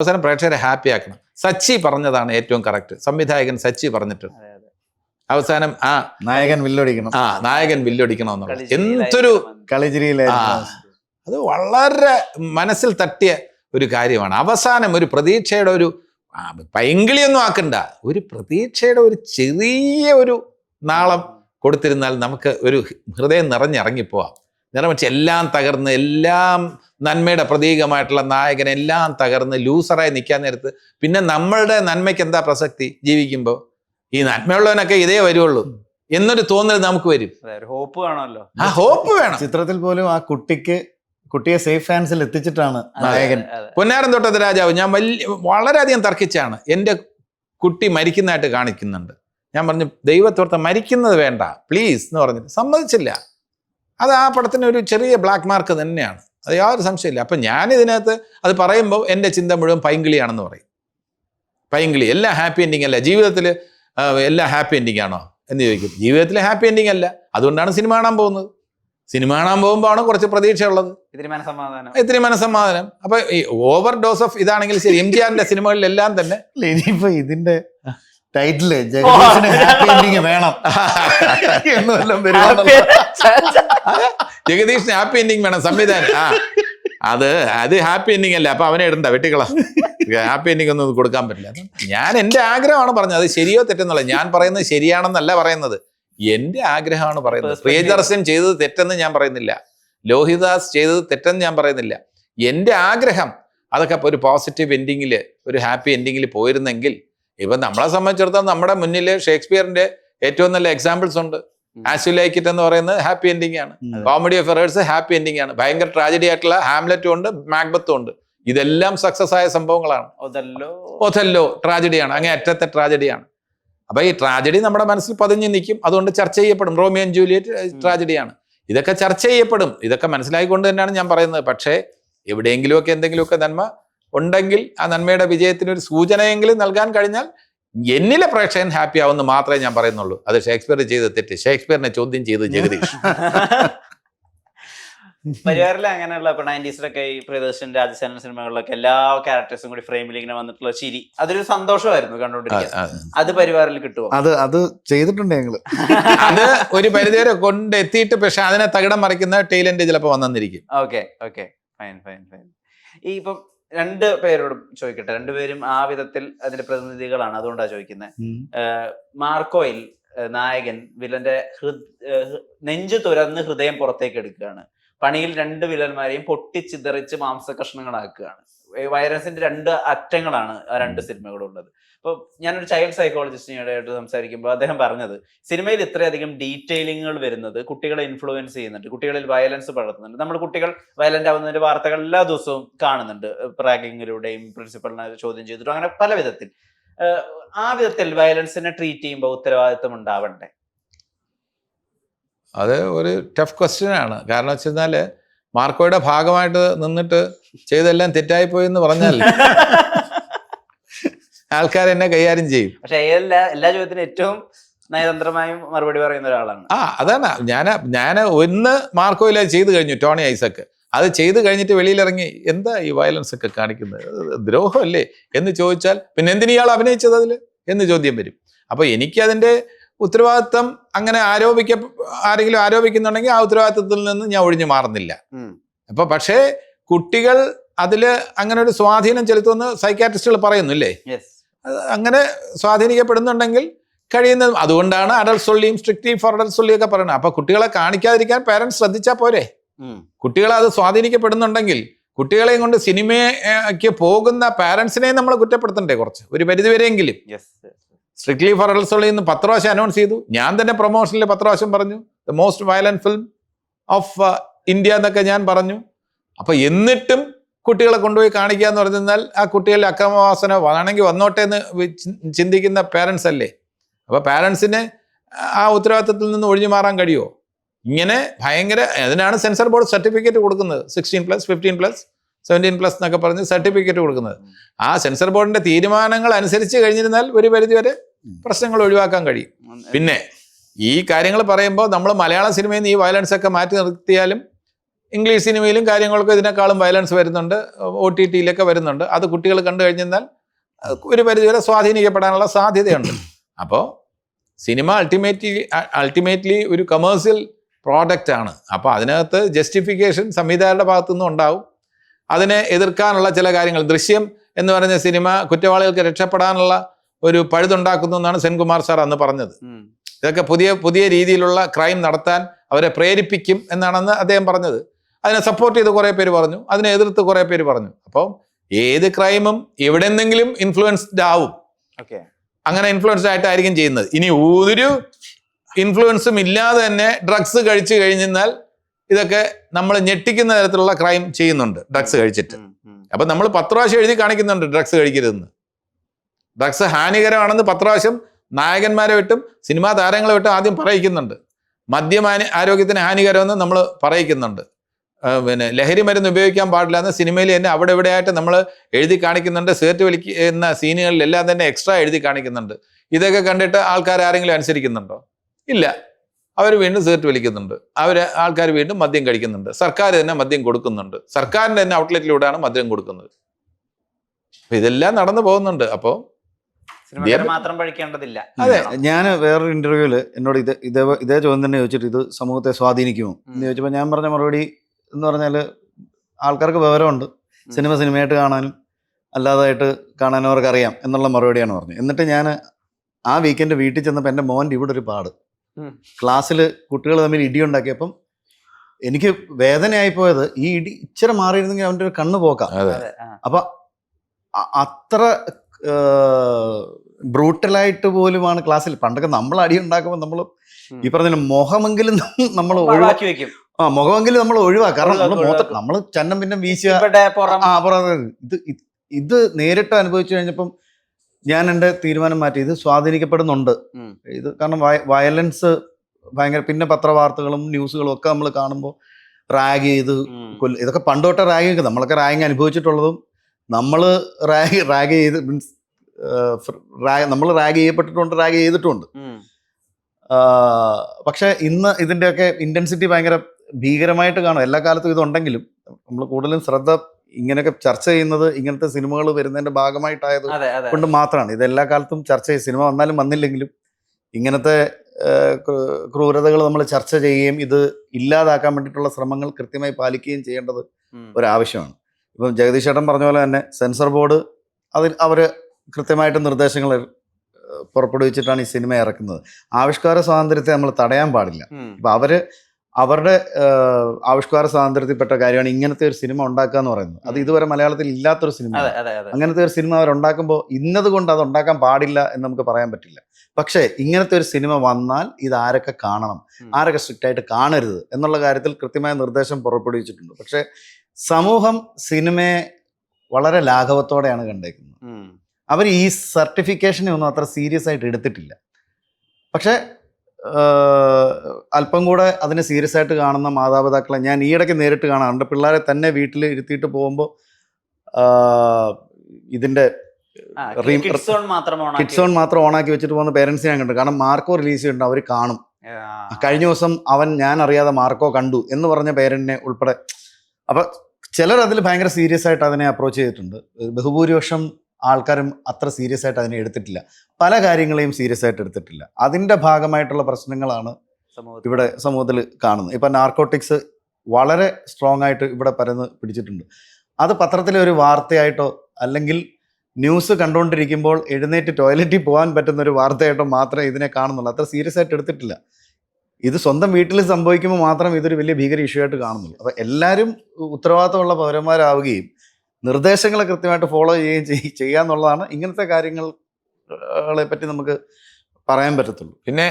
അവസാനം പ്രേക്ഷകരെ ഹാപ്പി ആക്കണം. സച്ചി പറഞ്ഞതാണ് ഏറ്റവും കറക്റ്റ് സംവിധായകൻ സച്ചി പറഞ്ഞിട്ടുണ്ട്. അവസാനം ആ നായകൻ വില്ലൊടിക്കണം. ആ നായകൻ വില്ലൊടിക്കണം എന്നുള്ളത്. എന്തൊരു അത്. അത് വളരെ മനസ്സിൽ തട്ടിയ ഒരു കാര്യമാണ്. അവസാനം ഒരു പ്രതീക്ഷയുടെ ഒരു പൈങ്കിളിയൊന്നും ആക്കണ്ട. ഒരു പ്രതീക്ഷയുടെ ഒരു ചെറിയ ഒരു നാളം കൊടുത്തിരുന്നാൽ നമുക്ക് ഒരു ഹൃദയം നിറഞ്ഞിറങ്ങിപ്പോവാം. നിറമിച്ച് എല്ലാം തകർന്ന് എല്ലാം നന്മയുടെ പ്രതീകമായിട്ടുള്ള നായകൻ എല്ലാം തകർന്ന് ലൂസറായി നിൽക്കാൻ നേരത്ത് പിന്നെ നമ്മളുടെ നന്മയ്ക്ക് എന്താ പ്രസക്തി ജീവിക്കുമ്പോൾ ഈ നന്മയുള്ളവനൊക്കെ ഇതേ വരുള്ളൂ എന്നൊരു തോന്നൽ നമുക്ക് വരും. അതെ, ഒരു ഹോപ്പ് വേണമല്ലോ ആ ഹോപ്പ് വേണം. ചിത്രത്തിൽ പോലും ആ കുട്ടിക്ക് കുട്ടിയെ സേഫ് ഹാൻഡ്സിൽ എത്തിച്ചിട്ടാണ് നായകൻ. പൊന്നാരം തൊട്ടത്ത് രാജാവ് ഞാൻ വലിയ വളരെയധികം തർക്കിച്ചാണ്. എന്റെ കുട്ടി മരിക്കുന്നതായിട്ട് കാണിക്കുന്നുണ്ട്. ഞാൻ പറഞ്ഞു ദൈവത്തോർത്ത് മരിക്കുന്നത് വേണ്ട. പ്ലീസ് എന്ന് പറഞ്ഞിട്ട് സമ്മതിച്ചില്ല. അത് ആ പടത്തിന് ഒരു ചെറിയ ബ്ലാക്ക് മാർക്ക് തന്നെയാണ്. അത് യാതൊരു സംശയമില്ല അപ്പം ഞാൻ ഇതിനകത്ത് അത് പറയുമ്പോൾ എന്റെ ചിന്ത മുഴുവൻ പൈങ്കിളിയാണെന്ന് പറയും. പൈങ്കിളി. എല്ലാം ഹാപ്പി എൻഡിങ് അല്ല. ജീവിതത്തിൽ എല്ലാം ഹാപ്പി എൻഡിങ് ആണോ എന്ന് ചോദിക്കും. ജീവിതത്തിൽ ഹാപ്പി എൻഡിങ് അല്ല. അതുകൊണ്ടാണ് സിനിമ കാണാൻ പോകുന്നത്. സിനിമ കാണാൻ പോകുമ്പോഴാണ് കുറച്ച് പ്രതീക്ഷയുള്ളത്. ഇത്തിരി മനസമാധാനം ഇത്തിരി മനസ്സമാധാനം. അപ്പൊ ഈ ഓവർ ഡോസ് ഓഫ് ഇതാണെങ്കിൽ ശരി. എം ജി ആറിന്റെ സിനിമകളിലെല്ലാം തന്നെ ഇതിന്റെ ടൈറ്റിൽ ജഗദീഷിന് ഹാപ്പി എൻഡിങ് വേണം. എന്നെല്ലാം. ജഗദീഷിന് ഹാപ്പി എൻഡിങ് വേണം സംവിധാനം. ആ അത് അത് ഹാപ്പി എൻഡിങ് അല്ല? അപ്പൊ അവനെ ഇടണ്ട വെട്ടിക്കള. ഹാപ്പി എൻഡിങ് ഒന്നും കൊടുക്കാൻ പറ്റില്ല. ഞാൻ എന്റെ ആഗ്രഹമാണ് പറഞ്ഞത് അത് ശരിയോ തെറ്റെന്നല്ല. ഞാൻ പറയുന്നത് ശരിയാണെന്നല്ല പറയുന്നത്. എന്റെ ആഗ്രഹമാണ് പറയുന്നത്. പ്രിയദർശൻ ചെയ്തത് തെറ്റെന്ന് ഞാൻ പറയുന്നില്ല. ലോഹിദാസ് ചെയ്തത് തെറ്റെന്ന് ഞാൻ പറയുന്നില്ല. എന്റെ ആഗ്രഹം അതൊക്കെ ഒരു പോസിറ്റീവ് എൻഡിങ്ങിൽ ഒരു ഹാപ്പി എൻഡിങ്ങിൽ പോയിരുന്നെങ്കിൽ ഇപ്പൊ നമ്മളെ സംബന്ധിച്ചിടത്തോളം നമ്മുടെ മുന്നിൽ ഷേക്സ്പിയറിന്റെ ഏറ്റവും നല്ല എക്സാമ്പിൾസ് ഉണ്ട്. ആസ് യു ലൈക്ക് ഇറ്റ് എന്ന് പറയുന്നത് ഹാപ്പി എൻഡിങ് ആണ്. Comedy of errors happy ending ആണ്. ഭയങ്കര ട്രാജഡി ആയിട്ടുള്ള ഹാംലെറ്റും ഉണ്ട് മാക്ബത്തും ഉണ്ട്. ഇതെല്ലാം സക്സസ് ആയ സംഭവങ്ങളാണ്. ഒതല്ലോ. ഒഥല്ലോ ട്രാജഡിയാണ് അങ്ങനെ അറ്റത്തെ ട്രാജഡിയാണ് അപ്പൊ ഈ ട്രാജഡി നമ്മുടെ മനസ്സിൽ പതിഞ്ഞു നിൽക്കും. അതുകൊണ്ട് ചർച്ച ചെയ്യപ്പെടും. റോമിയൻ ആൻഡ് ജൂലിയറ്റ് ട്രാജഡിയാണ് ഇതൊക്കെ ചർച്ച ചെയ്യപ്പെടും. ഇതൊക്കെ മനസ്സിലായിക്കൊണ്ട് തന്നെയാണ് ഞാൻ പറയുന്നത്. പക്ഷേ എവിടെയെങ്കിലുമൊക്കെ എന്തെങ്കിലുമൊക്കെ നന്മ ഉണ്ടെങ്കിൽ ആ നന്മയുടെ വിജയത്തിന് ഒരു സൂചനയെങ്കിലും നൽകാൻ കഴിഞ്ഞാൽ എന്നിലെ പ്രേക്ഷകൻ ഹാപ്പി ആവുമെന്ന് മാത്രമേ ഞാൻ പറയുന്നുള്ളൂ. അത് ഷേക്സ്പിയർ ചെയ്ത തെറ്റ്. ഷേക്സ്പിയറിനെ ചോദ്യം ചെയ്ത് ജഗദീഷ്. പരിവാറിൽ അങ്ങനെയുള്ള ഇപ്പൊ നയന്റീസിലൊക്കെ ഈ പ്രിയദർശൻ രാജസേനൻ സിനിമകളിലൊക്കെ എല്ലാ ക്യാരക്ടേഴ്സും കൂടി ഫ്രെയിമിൽ ഇങ്ങനെ വന്നിട്ടുള്ള ചിരി. അതൊരു സന്തോഷമായിരുന്നു കണ്ടോണ്ടിരിക്കുന്നത് അത് പരിവാറിൽ കിട്ടുമോ അത് അത് ചെയ്തിട്ടുണ്ട് ഞങ്ങൾ. അത് ഒരു പരിധിവരെ കൊണ്ടെത്തിയിട്ട് പക്ഷെ അതിനെ തകിടം മറിക്കുന്ന ടൈലന്റ് ചിലപ്പോൾ വന്നിരിക്കും. Okay okay fine fine fine ഈ ഇപ്പം രണ്ട് പേരോടും ചോദിക്കട്ടെ. രണ്ടുപേരും ആ വിധത്തിൽ അതിന്റെ പ്രതിനിധികളാണ്. അതുകൊണ്ടാണ് ചോദിക്കുന്നത് മാർക്കോയിൽ നായകൻ വില്ലന്റെ ഹൃദ് നെഞ്ചു തുരന്ന് ഹൃദയം പുറത്തേക്ക് എടുക്കുകയാണ്. പണിയിൽ രണ്ട് വില്ലന്മാരെയും പൊട്ടിച്ചിതറിച്ച് മാംസ കഷ്ണങ്ങളാക്കുകയാണ്. വൈറസിന്റെ രണ്ട് അറ്റങ്ങളാണ് ആ രണ്ട് സിനിമകളുള്ളത്. അപ്പൊ ഞാനൊരു ചൈൽഡ് സൈക്കോളജിസ്റ്റിനോടായിട്ട് സംസാരിക്കുമ്പോൾ അദ്ദേഹം പറഞ്ഞത് സിനിമയിൽ ഇത്രയധികം ഡീറ്റെയിലിങ്ങുകൾ വരുന്നത് കുട്ടികളെ ഇൻഫ്ലുവൻസ് ചെയ്യുന്നുണ്ട് കുട്ടികളിൽ വയലൻസ് പടർത്തുന്നുണ്ട്. നമ്മൾ കുട്ടികൾ വയലന്റ് ആവുന്നതിന്റെ വാർത്തകൾ എല്ലാ ദിവസവും കാണുന്നുണ്ട്. റാഗിങ്ങിലൂടെയും പ്രിൻസിപ്പളിനെ ചോദ്യം ചെയ്തിട്ടും അങ്ങനെ പല വിധത്തിൽ. ആ വിധത്തിൽ വയലൻസിനെ ട്രീറ്റ് ചെയ്യുമ്പോൾ ഉത്തരവാദിത്വം ഉണ്ടാവണ്ടേ? അത് ഒരു ടഫ് ക്വസ്റ്റ്യൻ ആണ്. കാരണം വെച്ച് കഴിഞ്ഞാൽ മാർക്കോയുടെ ഭാഗമായിട്ട് നിന്നിട്ട് ചെയ്തെല്ലാം തെറ്റായിപ്പോയി എന്ന് പറഞ്ഞാൽ ആൾക്കാർ എന്നെ കൈകാര്യം ചെയ്യും. പക്ഷെ എല്ലാ എല്ലാ ചോദ്യത്തിനും ഏറ്റവും നയതന്ത്രമായും മറുപടി പറയുന്ന ഒരാളാണ്. ആ അതാണ്. ഞാൻ ഞാൻ ഒന്ന് മാർക്കോയില ചെയ്തു കഴിഞ്ഞു ടോണി ഐസക്ക്. അത് ചെയ്തു കഴിഞ്ഞിട്ട് വെളിയിലിറങ്ങി എന്താ ഈ വയലൻസ് ഒക്കെ കാണിക്കുന്നത്? ദ്രോഹമല്ലേ? എന്ന് ചോദിച്ചാൽ പിന്നെ എന്തിനു ഇയാൾ അഭിനയിച്ചത് അതിൽ എന്ന് ചോദ്യം വരും. അപ്പോൾ എനിക്കതിന്റെ ഉത്തരവാദിത്തം അങ്ങനെ ആരോപിക്ക ആരെങ്കിലും ആരോപിക്കുന്നുണ്ടെങ്കിൽ ആ ഉത്തരവാദിത്തത്തിൽ നിന്ന് ഞാൻ ഒഴിഞ്ഞു മാറുന്നില്ല. അപ്പൊ പക്ഷേ കുട്ടികൾ അതിൽ അങ്ങനെ ഒരു സ്വാധീനം ചെലുത്തുമെന്ന് സൈക്കാട്രിസ്റ്റുകൾ പറയുന്നു ഇല്ലേ യെസ് അങ്ങനെ സ്വാധീനിക്കപ്പെടുന്നുണ്ടെങ്കിൽ കഴിയുന്നത് അതുകൊണ്ടാണ് അഡൽസ് ഒള്ളിയും സ്ട്രിക്റ്റ് ഫോർ അഡൽസ് സൊള്ളിയൊക്കെ പറയുന്നത്. അപ്പൊ കുട്ടികളെ കാണിക്കാതിരിക്കാൻ പേരൻസ് ശ്രദ്ധിച്ചാൽ പോരെ. കുട്ടികളെ അത് സ്വാധീനിക്കപ്പെടുന്നുണ്ടെങ്കിൽ കുട്ടികളെയും കൊണ്ട് സിനിമയ്ക്ക് പോകുന്ന പാരന്റ്സിനെയും നമ്മൾ കുറ്റപ്പെടുത്തണ്ടേ കുറച്ച്. ഒരു പരിധിവരെയെങ്കിലും. സ്ട്രിക്ട്ലി ഫോർ അഡൽസ് സൊള്ളി എന്ന് പത്ത് പ്രാവശ്യം അനൗൺസ് ചെയ്തു. ഞാൻ തന്നെ പ്രൊമോഷനിൽ പത്ത് പ്രാവശ്യം പറഞ്ഞു the most violent film of India എന്നൊക്കെ ഞാൻ പറഞ്ഞു. അപ്പോൾ എന്നിട്ടും കുട്ടികളെ കൊണ്ടുപോയി കാണിക്കുക എന്ന് പറഞ്ഞാൽ ആ കുട്ടികളുടെ അക്രമവാസന വേണമെങ്കിൽ വന്നോട്ടെ എന്ന് ചിന്തിക്കുന്ന പാരൻസ് അല്ലേ? അപ്പോൾ പാരൻസിന് ആ ഉത്തരവാദിത്തത്തിൽ നിന്ന് ഒഴിഞ്ഞു മാറാൻ കഴിയുമോ? ഇങ്ങനെ ഭയങ്കര അതിനാണ് സെൻസർ ബോർഡ് സർട്ടിഫിക്കറ്റ് കൊടുക്കുന്നത്. Sixteen plus fifteen plus seventeen plus എന്നൊക്കെ പറഞ്ഞ് സർട്ടിഫിക്കറ്റ് കൊടുക്കുന്നത്. ആ സെൻസർ ബോർഡിന്റെ തീരുമാനങ്ങൾ അനുസരിച്ച് കഴിഞ്ഞിരുന്നാൽ ഒരു പരിധിവരെ പ്രശ്നങ്ങൾ ഒഴിവാക്കാൻ കഴിയും. പിന്നെ ഈ കാര്യങ്ങൾ പറയുമ്പോൾ നമ്മൾ മലയാള സിനിമയിൽ നിന്ന് ഈ വയലൻസ് ഒക്കെ മാറ്റി നിർത്തിയാലും ഇംഗ്ലീഷ് സിനിമയിലും കാര്യങ്ങളൊക്കെ ഇതിനേക്കാളും വയലൻസ് വരുന്നുണ്ട്. ഒ ടി ടിയിലൊക്കെ വരുന്നുണ്ട്. അത് കുട്ടികൾ കണ്ടു കഴിഞ്ഞാൽ ഒരു പരിധിവരെ സ്വാധീനിക്കപ്പെടാനുള്ള സാധ്യതയുണ്ട്. അപ്പോൾ സിനിമ അൾട്ടിമേറ്റ്ലി അൾട്ടിമേറ്റ്ലി ഒരു കമേഴ്സ്യൽ പ്രോഡക്റ്റ് ആണ്. അപ്പോൾ അതിനകത്ത് ജസ്റ്റിഫിക്കേഷൻ സംവിധായകരുടെ ഭാഗത്തു നിന്നും ഉണ്ടാവും. അതിനെ എതിർക്കാനുള്ള ചില കാര്യങ്ങൾ. ദൃശ്യം എന്ന് പറഞ്ഞ സിനിമ കുറ്റവാളികൾക്ക് രക്ഷപ്പെടാനുള്ള ഒരു പഴുതുണ്ടാക്കുന്നു എന്നാണ് സെൻകുമാർ സാർ അന്ന് പറഞ്ഞത്. ഇതൊക്കെ പുതിയ പുതിയ രീതിയിലുള്ള ക്രൈം നടത്താൻ അവരെ പ്രേരിപ്പിക്കും എന്നാണെന്ന് അദ്ദേഹം പറഞ്ഞത്. അതിനെ സപ്പോർട്ട് ചെയ്ത് കുറേ പേര് പറഞ്ഞു. അതിനെ എതിർത്ത് കുറേ പേര് പറഞ്ഞു. അപ്പോൾ ഏത് ക്രൈമും എവിടെ നിന്നെങ്കിലും ഇൻഫ്ലുവൻസ്ഡ് ആവും. ഓക്കെ. അങ്ങനെ ഇൻഫ്ലുവൻസ്ഡ് ആയിട്ടായിരിക്കും ചെയ്യുന്നത്. ഇനി ഒരു ഇൻഫ്ലുവൻസും ഇല്ലാതെ തന്നെ ഡ്രഗ്സ് കഴിച്ചു കഴിഞ്ഞാൽ ഇതൊക്കെ നമ്മൾ ഞെട്ടിക്കുന്ന തരത്തിലുള്ള ക്രൈം ചെയ്യുന്നുണ്ട് ഡ്രഗ്സ് കഴിച്ചിട്ട്. അപ്പൊ നമ്മൾ പത്ത് പ്രാവശ്യം എഴുതി കാണിക്കുന്നുണ്ട് ഡ്രഗ്സ് കഴിക്കരുതെന്ന്. ഡ്രഗ്സ് ഹാനികരമാണെന്ന് പത്രാവശ്യം നായകന്മാരെ വിട്ടും സിനിമാ താരങ്ങളെ വിട്ടും ആദ്യം പറയിക്കുന്നുണ്ട്. മദ്യം ആരോഗ്യത്തിന് ഹാനികരമെന്ന് നമ്മൾ പറയിക്കുന്നുണ്ട്. പിന്നെ ലഹരി മരുന്ന് ഉപയോഗിക്കാൻ പാടില്ല എന്ന് സിനിമയിൽ തന്നെ അവിടെ ഇവിടെയായിട്ട് നമ്മൾ എഴുതി കാണിക്കുന്നുണ്ട്. സിഗരറ്റ് വലിക്കുന്ന സീനുകളിലെല്ലാം തന്നെ എക്സ്ട്രാ എഴുതി കാണിക്കുന്നുണ്ട്. ഇതൊക്കെ കണ്ടിട്ട് ആൾക്കാർ ആരെങ്കിലും അനുസരിക്കുന്നുണ്ടോ? ഇല്ല. അവർ വീണ്ടും സിഗരറ്റ് വലിക്കുന്നുണ്ട്. അവർ ആൾക്കാർ വീണ്ടും മദ്യം കഴിക്കുന്നുണ്ട്. സർക്കാർ തന്നെ മദ്യം കൊടുക്കുന്നുണ്ട്. സർക്കാരിന്റെ തന്നെ ഔട്ട്ലെറ്റിലൂടെയാണ് മദ്യം കൊടുക്കുന്നത്. ഇതെല്ലാം നടന്നു പോകുന്നുണ്ട്. അപ്പോൾ മാത്രം പഴിക്കേണ്ടതില്ല. അതെ. ഞാൻ വേറൊരു ഇന്റർവ്യൂവിൽ എന്നോട് ഇത് ഇതേ ഇതേ ചോദ്യം തന്നെ ചോദിച്ചിട്ട് ഇത് സമൂഹത്തെ സ്വാധീനിക്കുമോ എന്ന് ചോദിച്ചപ്പോൾ ഞാൻ പറഞ്ഞ മറുപടി എന്ന് പറഞ്ഞാൽ ആൾക്കാർക്ക് വിവരമുണ്ട്. സിനിമ സിനിമയായിട്ട് കാണാനും അല്ലാതായിട്ട് കാണാനും അവർക്ക് അറിയാം എന്നുള്ള മറുപടിയാണ് പറഞ്ഞത്. എന്നിട്ട് ഞാൻ ആ വീക്കെൻഡ് വീട്ടിൽ ചെന്നപ്പോൾ എന്റെ മോന്റെ ഇവിടെ ഒരു പാട്. ക്ലാസ്സിൽ കുട്ടികൾ തമ്മിൽ ഇടി ഉണ്ടാക്കിയപ്പം എനിക്ക് വേദനയായി പോയത് ഈ ഇടി ഇച്ചിരി മാറിയിരുന്നെങ്കിൽ അവന്റെ ഒരു കണ്ണ് പോക്കാം. അപ്പൊ അത്ര ബ്രൂട്ടലായിട്ട് പോലുമാണ് ക്ലാസ്സിൽ. പണ്ടൊക്കെ നമ്മൾ അടി ഉണ്ടാക്കുമ്പോൾ നമ്മൾ ഈ പറഞ്ഞ മുഖമെങ്കിലും നമ്മൾ ഒഴിവാക്കി വെക്കും. ആ മുഖമെങ്കിലും നമ്മൾ ഒഴിവാക്കുക കാരണം നമ്മൾ മുഖത്ത് നമ്മൾ ചന്നം പിന്നെ വീശുക. ആ ഇത് ഇത് നേരിട്ട് അനുഭവിച്ചു കഴിഞ്ഞപ്പം ഞാൻ എന്റെ തീരുമാനം മാറ്റി. ഇത് സ്വാധീനിക്കപ്പെടുന്നുണ്ട്. ഇത് കാരണം വയലൻസ് ഭയങ്കര പിന്നെ പത്രവാർത്തകളും ന്യൂസുകളും ഒക്കെ നമ്മൾ കാണുമ്പോൾ റാഗ് ചെയ്ത്. കൊല്ല ഇതൊക്കെ പണ്ടോട്ടെ റാഗ് റാഗിങ് നമ്മളൊക്കെ റാഗിങ് അനുഭവിച്ചിട്ടുള്ളതും നമ്മൾ റാഗ് റാഗ് ചെയ്ത് മീൻസ് നമ്മൾ റാഗ് ചെയ്യപ്പെട്ടിട്ടുണ്ട് റാഗ് ചെയ്തിട്ടുണ്ട്. പക്ഷെ ഇന്ന് ഇതിന്റെയൊക്കെ ഇന്റൻസിറ്റി ഭയങ്കര ഭീകരമായിട്ട് കാണും. എല്ലാ കാലത്തും ഇതുണ്ടെങ്കിലും നമ്മൾ കൂടുതലും ശ്രദ്ധ ഇങ്ങനെയൊക്കെ ചർച്ച ചെയ്യുന്നത് ഇങ്ങനത്തെ സിനിമകൾ വരുന്നതിന്റെ ഭാഗമായിട്ടായത് കൊണ്ട് മാത്രമാണ്. ഇത് എല്ലാ കാലത്തും ചർച്ച ചെയ്യും സിനിമ വന്നാലും വന്നില്ലെങ്കിലും ഇങ്ങനത്തെ ക്രൂരതകൾ നമ്മൾ ചർച്ച ചെയ്യുകയും ഇത് ഇല്ലാതാക്കാൻ വേണ്ടിയിട്ടുള്ള ശ്രമങ്ങൾ കൃത്യമായി പാലിക്കുകയും ചെയ്യേണ്ടത് ഒരു ഒരാവശ്യമാണ്. ഇപ്പം ജഗദീഷ് ചേട്ടൻ പറഞ്ഞ പോലെ തന്നെ സെൻസർ ബോർഡ് അതിൽ അവർ കൃത്യമായിട്ട് നിർദ്ദേശങ്ങൾ പുറപ്പെടുവിച്ചിട്ടാണ് ഈ സിനിമ ഇറക്കുന്നത്. ആവിഷ്കാര സ്വാതന്ത്ര്യത്തെ നമ്മൾ തടയാൻ പാടില്ല. അപ്പം ഇപ്പം അവർ അവരുടെ ആവിഷ്കാര സ്വാതന്ത്ര്യത്തിൽപ്പെട്ട കാര്യമാണ് ഇങ്ങനത്തെ ഒരു സിനിമ ഉണ്ടാക്കുക എന്ന് പറയുന്നത്. അത് ഇതുവരെ മലയാളത്തിൽ ഇല്ലാത്തൊരു സിനിമ. അങ്ങനത്തെ ഒരു സിനിമ അവരുണ്ടാക്കുമ്പോൾ ഇന്നത് കൊണ്ട് അത് ഉണ്ടാക്കാൻ പാടില്ല എന്ന് നമുക്ക് പറയാൻ പറ്റില്ല. പക്ഷേ ഇങ്ങനത്തെ ഒരു സിനിമ വന്നാൽ ഇത് ആരൊക്കെ കാണണം. ആരൊക്കെ സ്ട്രിക്റ്റ് ആയിട്ട് കാണരുത്? എന്നുള്ള കാര്യത്തിൽ കൃത്യമായ നിർദ്ദേശം പുറപ്പെടുവിച്ചിട്ടുണ്ട്. പക്ഷേ സമൂഹം സിനിമയെ വളരെ ലാഘവത്തോടെയാണ് കണ്ടേക്കുന്നത്. അവർ ഈ സർട്ടിഫിക്കേഷനെ ഒന്നും അത്ര സീരിയസ് ആയിട്ട് എടുത്തിട്ടില്ല. പക്ഷേ അല്പം കൂടെ അതിനെ സീരിയസ് ആയിട്ട് കാണുന്ന മാതാപിതാക്കളെ ഞാൻ ഈയിടയ്ക്ക് നേരിട്ട് കാണാറുണ്ട് പിള്ളേരെ തന്നെ വീട്ടിൽ ഇരുത്തിയിട്ട് പോകുമ്പോൾ ഇതിന്റെ കിഡ്സ് സോൺ മാത്രം ഓണാക്കി. കിഡ്സ് മാത്രം ഓണാക്കി വെച്ചിട്ട് പോകുന്ന പേരൻസ് ഞാൻ കണ്ടു കാരണം മാർക്കോ റിലീസ് ചെയ്തിട്ടുണ്ട് അവർ കാണും കഴിഞ്ഞ ദിവസം അവൻ ഞാൻ അറിയാതെ മാർക്കോ കണ്ടു എന്ന് പറഞ്ഞ പേരന്റിനെ ഉൾപ്പെടെ. അപ്പൊ ചിലർ അതിൽ ഭയങ്കര സീരിയസ് ആയിട്ട് അതിനെ അപ്രോച്ച് ചെയ്തിട്ടുണ്ട്. ബഹുഭൂരിപക്ഷം ആൾക്കാരും അത്ര സീരിയസ് ആയിട്ട് അതിനെ എടുത്തിട്ടില്ല. പല കാര്യങ്ങളെയും സീരിയസ് ആയിട്ട് എടുത്തിട്ടില്ല. അതിന്റെ ഭാഗമായിട്ടുള്ള പ്രശ്നങ്ങളാണ്. ഇവിടെ സമൂഹത്തിൽ കാണുന്നത്. ഇപ്പം നാർക്കോട്ടിക്സ് വളരെ സ്ട്രോങ് ആയിട്ട് ഇവിടെ പരന്ന് പിടിച്ചിട്ടുണ്ട്. അത് പത്രത്തിലെ ഒരു വാർത്തയായിട്ടോ അല്ലെങ്കിൽ ന്യൂസ് കണ്ടുകൊണ്ടിരിക്കുമ്പോൾ എഴുന്നേറ്റ് ടോയ്ലറ്റിൽ പോകാൻ പറ്റുന്ന ഒരു വാർത്തയായിട്ടോ മാത്രമേ ഇതിനെ കാണുന്നുള്ളൂ. അത്ര സീരിയസ് ആയിട്ട് എടുത്തിട്ടില്ല. ഇത് സ്വന്തം വീട്ടിൽ സംഭവിക്കുമ്പോൾ മാത്രം ഇതൊരു വലിയ ഭീകര ഇഷ്യൂ ആയിട്ട് കാണുന്നുള്ളൂ അപ്പോൾ എല്ലാവരും ഉത്തരവാദിത്തമുള്ള പൗരന്മാരാവുകയും നിർദ്ദേശങ്ങളെ കൃത്യമായിട്ട് ഫോളോ ചെയ്യുകയും ചെയ്യുക എന്നുള്ളതാണ് ഇങ്ങനത്തെ കാര്യങ്ങളെ പറ്റി നമുക്ക് പറയാൻ പറ്റത്തുള്ളൂ. പിന്നെ